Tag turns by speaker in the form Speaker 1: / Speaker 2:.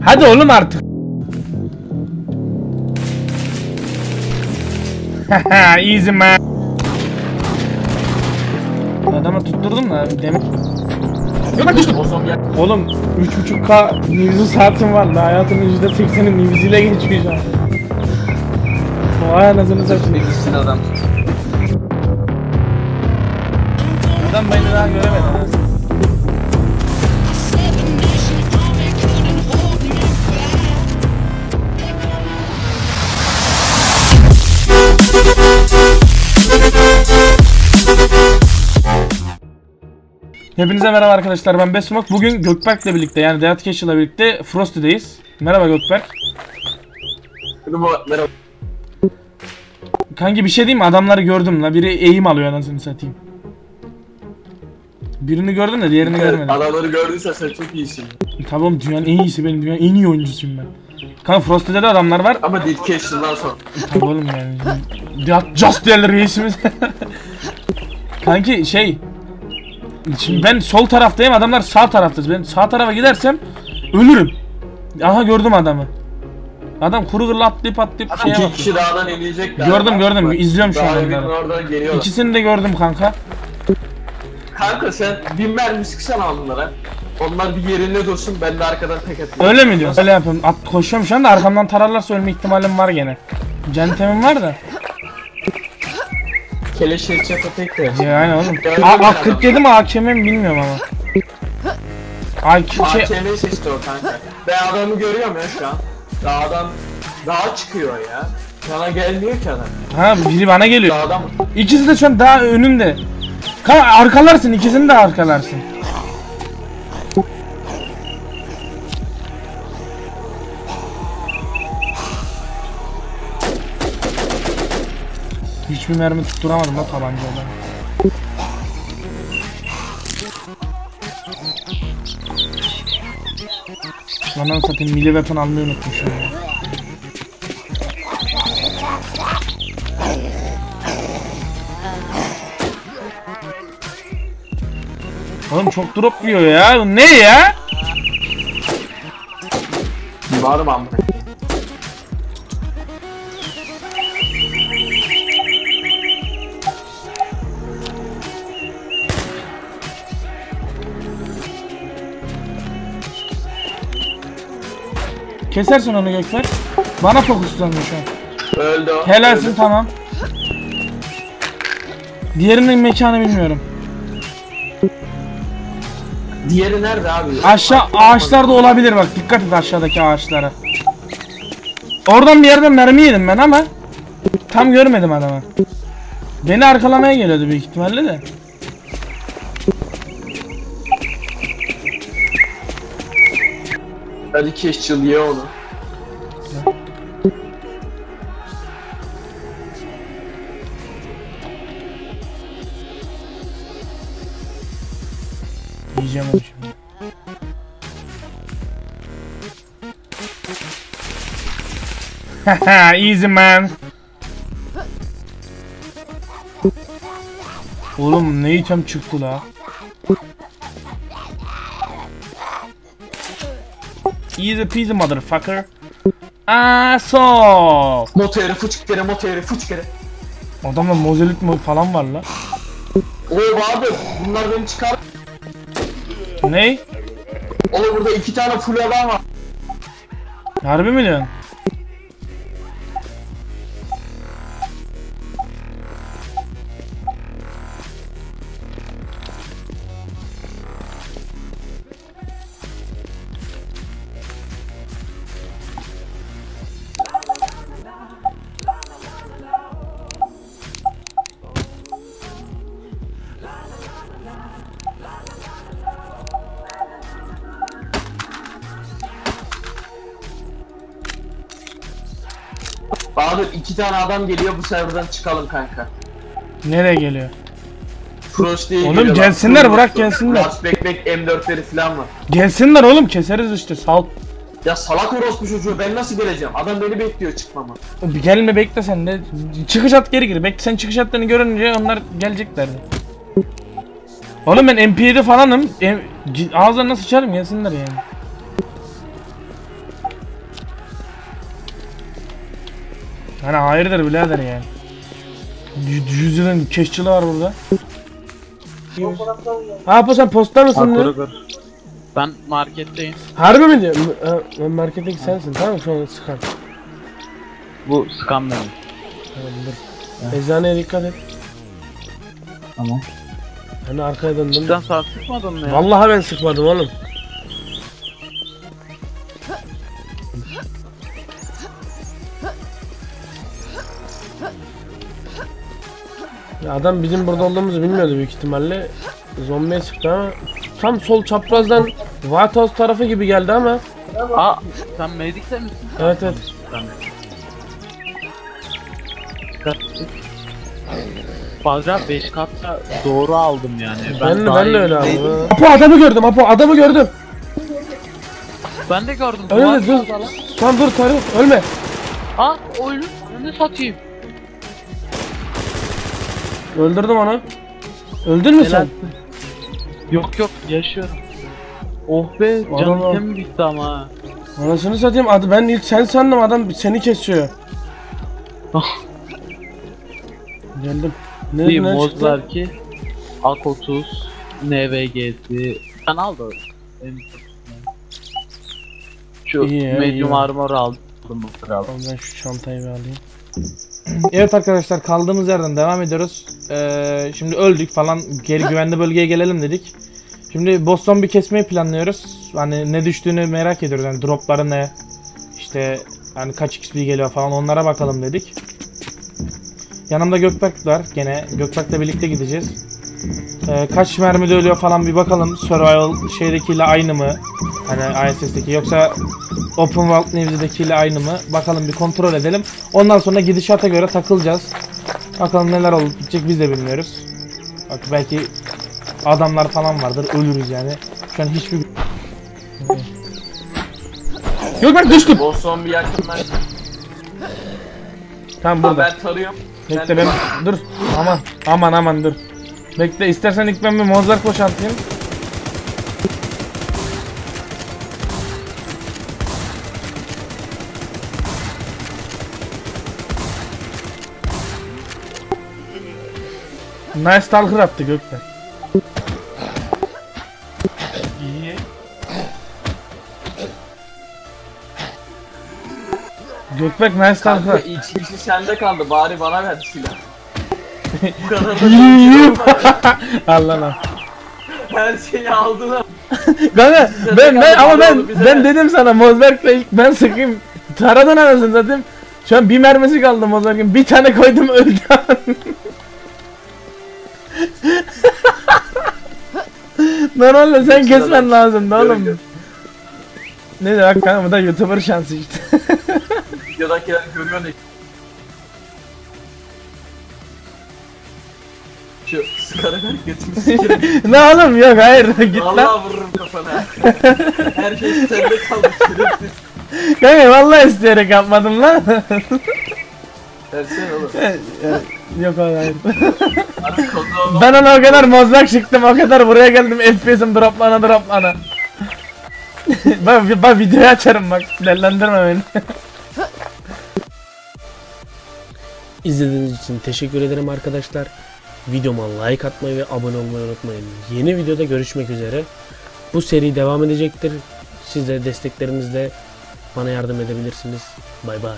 Speaker 1: Hadi oğlum artık. Easy man. Adamı tutturdum da demin. Oğlum 3.5K nivzi saatim var da hayatımın %80'i nivziyle geçiyor şu an. Vay anasını satayım.
Speaker 2: Gitsin adam.
Speaker 1: Adam beni daha göremedi. Hepinize merhaba arkadaşlar ben Besmok. Bugün Gökberk'le birlikte yani Deat Cash'la birlikte Frosty'deyiz. Merhaba Gökberk.
Speaker 2: Merhaba. Merhaba.
Speaker 1: Kanki bir şey diyeyim mi? Adamları gördüm la. Biri eğim alıyor anasını satayım. Birini gördüm de diğerini görmedim.
Speaker 2: Adamları gördüysen sen çok iyisin.
Speaker 1: Oğlum dünyanın en iyisi benim dünyanın en iyi oyuncusuyum ben. Kanka Frosty'de de adamlar var.
Speaker 2: Ama dedication'dan sonra.
Speaker 1: Tabii oğlum yani. Just diğer reisimiz. Kanki şey. Şimdi ben sol taraftayım adamlar sağ tarafta. Ben sağ tarafa gidersem ölürüm. Aha gördüm adamı. Adam kuru gırla atlayıp atlayıp şeye
Speaker 2: İki
Speaker 1: bakıyor.
Speaker 2: kişi dağdan inecek.
Speaker 1: Gördüm, gördüm. İzliyorum şu an onları. İkisini de gördüm kanka.
Speaker 2: Kanka sen bin mermi sıksana onlara. Onlar bir yerinde dursun ben de arkadan tek atayım.
Speaker 1: Öyle mi diyorsun? Öyle yapıyorum. At koşuyorum şu anda arkamdan tararlarsa ölme ihtimalim var gene. Centemim var da.
Speaker 2: Keleş headshot tek de.
Speaker 1: Ya aynen oğlum.
Speaker 2: Gördüm
Speaker 1: A,
Speaker 2: ben
Speaker 1: A 47 mi AKM mi bilmiyorum ama. Ay ki- şey,
Speaker 2: AKM seçti o kanka. Ben adamı görüyorum ya şu an. Dağdan dağa çıkıyor ya. Sana gelmiyor ki adam.
Speaker 1: ha biri bana geliyor.
Speaker 2: Dağdan
Speaker 1: İkisi de şu an daha önümde. Kanka arkalarsın ikisini de arkalarsın. Hiçbir mermi tutturamadım da tabancayla. Lan satayım milli weapon almayı unutmuşum ya. Oğlum çok drop yiyor ya. Ne ya?
Speaker 2: mı amına?
Speaker 1: Kesersin onu Gökfer. Bana fokuslanıyor şu an.
Speaker 2: Öldü o.
Speaker 1: Helalsin
Speaker 2: Öldü.
Speaker 1: tamam. Diğerinin mekanı bilmiyorum.
Speaker 2: Diğeri nerede abi?
Speaker 1: Aşağı ağaçlarda olabilir bak dikkat et aşağıdaki ağaçlara. Oradan bir yerden mermi yedim ben ama tam görmedim adamı. Beni arkalamaya geliyordu büyük ihtimalle de.
Speaker 2: Hadi keşçil ye onu.
Speaker 1: Yiyeceğim onu şimdi. Haha easy man. Oğlum ne item çıktı la? Easy peasy motherfucker. Ah so.
Speaker 2: Moto yeri fıç kere moto yeri fıç kere.
Speaker 1: Adamda mozelik mi falan var la.
Speaker 2: Oo abi bunlar beni çıkar.
Speaker 1: Ne?
Speaker 2: Oğlum burada iki tane full adam var.
Speaker 1: Harbi mi diyorsun?
Speaker 2: Bahadır iki tane adam geliyor bu serverdan çıkalım kanka.
Speaker 1: Nereye geliyor?
Speaker 2: Frost diye
Speaker 1: Oğlum
Speaker 2: geliyorlar.
Speaker 1: gelsinler,
Speaker 2: Full
Speaker 1: bırak gelsinler.
Speaker 2: Last Backpack M4'leri falan var.
Speaker 1: Gelsinler oğlum keseriz işte sal.
Speaker 2: Ya salak orospu çocuğu ben nasıl geleceğim? Adam beni bekliyor çıkmama.
Speaker 1: Bir Gelme bekle sen de. Çıkış at geri gir. Bekle sen çıkış hatlarını görünce onlar geleceklerdi. Oğlum ben MP7 falanım. Em- Ağızlarına sıçarım gelsinler yani. Hani hayırdır birader yani. Y- Yüzünün keşçili var burada. Ha Apo sen posta mısın?
Speaker 3: Kur. Ben marketteyim.
Speaker 1: Harbi mi diyorsun? Ha, Ben marketteki sensin tamam mı? Şu an sıkan.
Speaker 3: Bu scam benim.
Speaker 1: Tamam dur. Eczaneye dikkat et.
Speaker 3: Tamam.
Speaker 1: Hani arkaya döndüm.
Speaker 3: Sen sağ sıkmadın mı ya?
Speaker 1: Vallahi ben sıkmadım oğlum. Adam bizim burada olduğumuzu bilmiyordu büyük ihtimalle. Zombiye sıktı ama tam sol çaprazdan White House tarafı gibi geldi ama
Speaker 3: Aa sen medikte misin?
Speaker 1: evet evet.
Speaker 3: Ben Fazla 5 katta doğru aldım yani.
Speaker 1: Ben, de
Speaker 3: daha
Speaker 1: ben de öyle aldım. ha. Apo adamı gördüm Apo adamı gördüm.
Speaker 3: Ben de gördüm.
Speaker 1: Öyle de dur. Tamam dur Tarık ölme.
Speaker 3: Aa oyunu satayım.
Speaker 1: Öldürdüm onu. Öldün mü sen?
Speaker 3: Yok yok yaşıyorum. Oh be
Speaker 1: Adam-
Speaker 3: canım item bitti ama.
Speaker 1: Anasını satayım adı ben ilk sen sandım adam seni kesiyor.
Speaker 3: Ah.
Speaker 1: Geldim. Ne,
Speaker 3: Bir
Speaker 1: ne
Speaker 3: mod
Speaker 1: çıktı?
Speaker 3: var ki AK-30 NVG'si Sen al da Şu
Speaker 1: İyi ya,
Speaker 3: medium
Speaker 1: iyi.
Speaker 3: armor aldım bu kral.
Speaker 1: Tamam, Ben şu çantayı bir alayım.
Speaker 4: Evet arkadaşlar kaldığımız yerden devam ediyoruz. Ee, şimdi öldük falan geri güvenli bölgeye gelelim dedik. Şimdi boss zombi kesmeyi planlıyoruz. Hani ne düştüğünü merak ediyoruz. Yani dropları ne? İşte hani kaç XP geliyor falan onlara bakalım dedik. Yanımda Gökberk var gene. Gökberk'le birlikte gideceğiz. Ee, kaç mermide ölüyor falan bir bakalım. Survival şeydekiyle aynı mı? Hani ISS'deki yoksa Open World Navy'dekiyle aynı mı? Bakalım bir kontrol edelim. Ondan sonra gidişata göre takılacağız. Bakalım neler olup bitecek biz de bilmiyoruz. Bak belki adamlar falan vardır ölürüz yani. Şu an hiçbir
Speaker 1: Yok ben düştüm.
Speaker 2: Boss zombi yakınlar.
Speaker 1: Tamam
Speaker 2: Ha,
Speaker 1: burada.
Speaker 2: ben tarıyorum.
Speaker 1: Bekle ben dur. Aman aman aman dur. Bekle istersen ilk ben bir mozlar boşaltayım. Nice Stalker attı Gökten. İyi. Gökbek nice Stalker
Speaker 2: Kanka
Speaker 1: attı.
Speaker 2: iç sende kaldı. Bari bana ver silah. Bu kadar da
Speaker 1: Yiyeyim.
Speaker 2: konuşuyorum.
Speaker 1: Allah Allah.
Speaker 2: Her şeyi aldılar.
Speaker 1: Kanka ben, ben ama ben ben
Speaker 2: de.
Speaker 1: dedim sana Mozberk'le ilk ben sıkayım. Taradan anasını dedim. Şu an bir mermisi kaldı Mozberk'in. Bir tane koydum öldü. Normalde sen kesmen lazım
Speaker 2: Görün,
Speaker 1: oğlum.
Speaker 2: görün.
Speaker 1: Ne de bak kanka bu da YouTuber şansı işte.
Speaker 2: Videodakiler görüyor ne? Şu ver götünü sikerim.
Speaker 1: ne oğlum yok hayır git lan.
Speaker 2: Vallahi vururum kafana. Her şey sende kaldı şerefsiz.
Speaker 1: Kanka vallahi isteyerek yapmadım lan.
Speaker 2: Versene oğlum.
Speaker 1: yok oğlum hayır.
Speaker 2: Harbi konuda
Speaker 1: Ben ona o kadar mozlak çıktım o kadar buraya geldim FPS'im droplana droplana. bak, bak videoyu açarım bak dellendirme beni. İzlediğiniz için teşekkür ederim arkadaşlar. Videoma like atmayı ve abone olmayı unutmayın. Yeni videoda görüşmek üzere. Bu seri devam edecektir. Siz de desteklerinizle bana yardım edebilirsiniz. Bay bay.